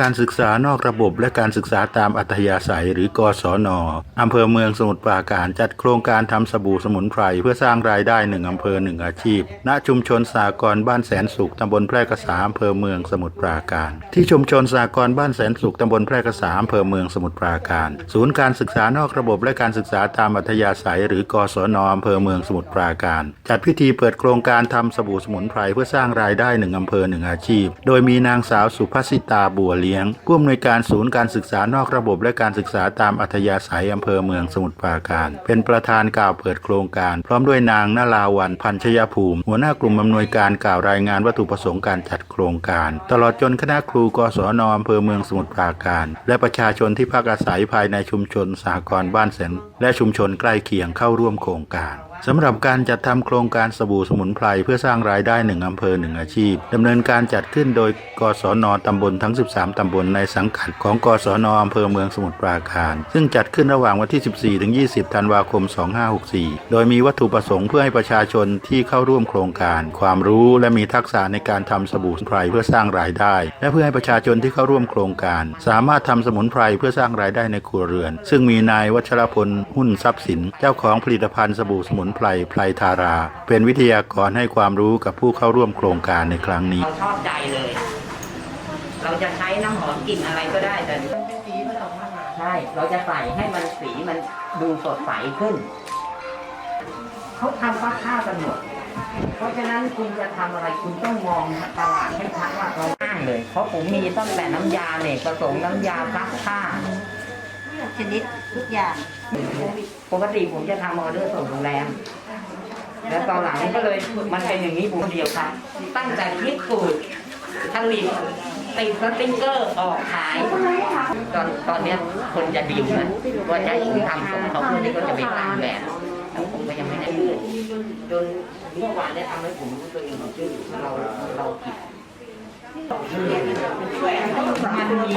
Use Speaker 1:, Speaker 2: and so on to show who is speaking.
Speaker 1: การศึกษานอกระบบและการศึกษาตามอัธยาศัยหรือกศนอำเภอเมืองสมุทรปราการจัดโครงการทำสบู่สมุนไพรเพื่อสร้างรายได้หนึ่งอำเภอหนึ่งอาชีพ ณ ชุมชนสากรบ้านแสนสุขตำบลแพร่กษาอำเภอเมืองสมุทรปราการ ที่ชุมชนสากรบ้านแสนสุขตำบลแพร่กษาอำเภอเมืองสมุทรปราการ ศูนย์การศึกษานอกระบบและการศึกษาตามอัธยาศัยหรือกศนอำเภอเมืองสมุทรปราการ จัดพิธีเปิดโครงการทำสบู่สมุนไพรเพื่อสร้างรายได้หนึ่งอำเภอหนึ่งอาชีพ โดยมีนางสาวสุภสิตาบัวเลี้ยงผู้อำนวยการศูนย์การศึกษานอกระบบและการศึกษาตามอัธยาศัยอำเภอเมืองสมุทรปราการ เป็นประธานกล่าวเปิดโครงการ พร้อมด้วยนางนาลาวันพันชยภูมิ หัวหน้ากลุ่มอำนวยการกล่าวรายงานวัตถุประสงค์การจัดโครงการ ตลอดจนคณะครูกศนอำเภอเมืองสมุทรปราการ และประชาชนที่พักอาศัยภายในชุมชนสหกรณ์บ้านแสนและชุมชนใกล้เคียงเข้าร่วมโครงการ สำหรับการจัดทำโครงการสบู่สมุนไพรเพื่อสร้างรายได้หนึ่งอำเภอหนึ่งอาชีพดำเนินการจัดขึ้นโดยกศนตำบลทั้ง 13 ตำบลในสังกัดของกศนอำเภอเมืองสมุทรปราการ ซึ่งจัดขึ้นระหว่างวันที่ 14 ถึง 20 ธันวาคม 2564 โดยมีวัตถุประสงค์เพื่อให้ประชาชนที่เข้าร่วมโครงการ ความรู้และมีทักษะในการทำสบู่สมุนไพรเพื่อสร้างรายได้ และเพื่อให้ประชาชนที่เข้าร่วมโครงการ สามารถทำสมุนไพรเพื่อสร้างรายได้ในครัวเรือน ซึ่งมีนายวัชรพล หุ้นทรัพย์สิน เจ้าของผลิตภัณฑ์สบู่สมุนไพรไพรทารา เป็นวิทยากรให้ความรู้กับผู้เข้าร่วมโครงการในครั้งนี้
Speaker 2: เราชอบใจเลย เราจะใช้น้ำหอมกลิ่นอะไรก็ได้แต่
Speaker 3: มันเป็นสีมันออกมาหา
Speaker 2: ใช่ เราจะใส่ให้มันสีมันดูสดใสขึ้น เขาทำฟักข้าวกันหมดเพราะฉะนั้นคุณจะทำอะไรคุณต้องมองตลาดให้ชัดว่าเราอ้างเลย เพราะผมมีตั้งแต่น้ำยาเนี่ยผสมน้ำยาซักผ้า
Speaker 3: ชนิดทุกอย่าง
Speaker 2: ปกติผมจะทำออเดอร์ส่งโรงแรม แล้วตอนหลังก็เลยมันเป็นอย่างนี้ผมเดียวครับ ตั้งแต่คิดสูตรผลิตติดสติ๊กเกอร์ออกขาย ตอนตอนเนี้ยคนจะดีลนะว่าจะให้ผมทำส่งเขาเพื่อที่เขาจะไปตามแบบแล้วผมก็ยังไม่ได้เลื่อนจนเมื่อวานได้ทำให้ผมรู้ตัวเองว่าชื่อเราเราผิดมันมี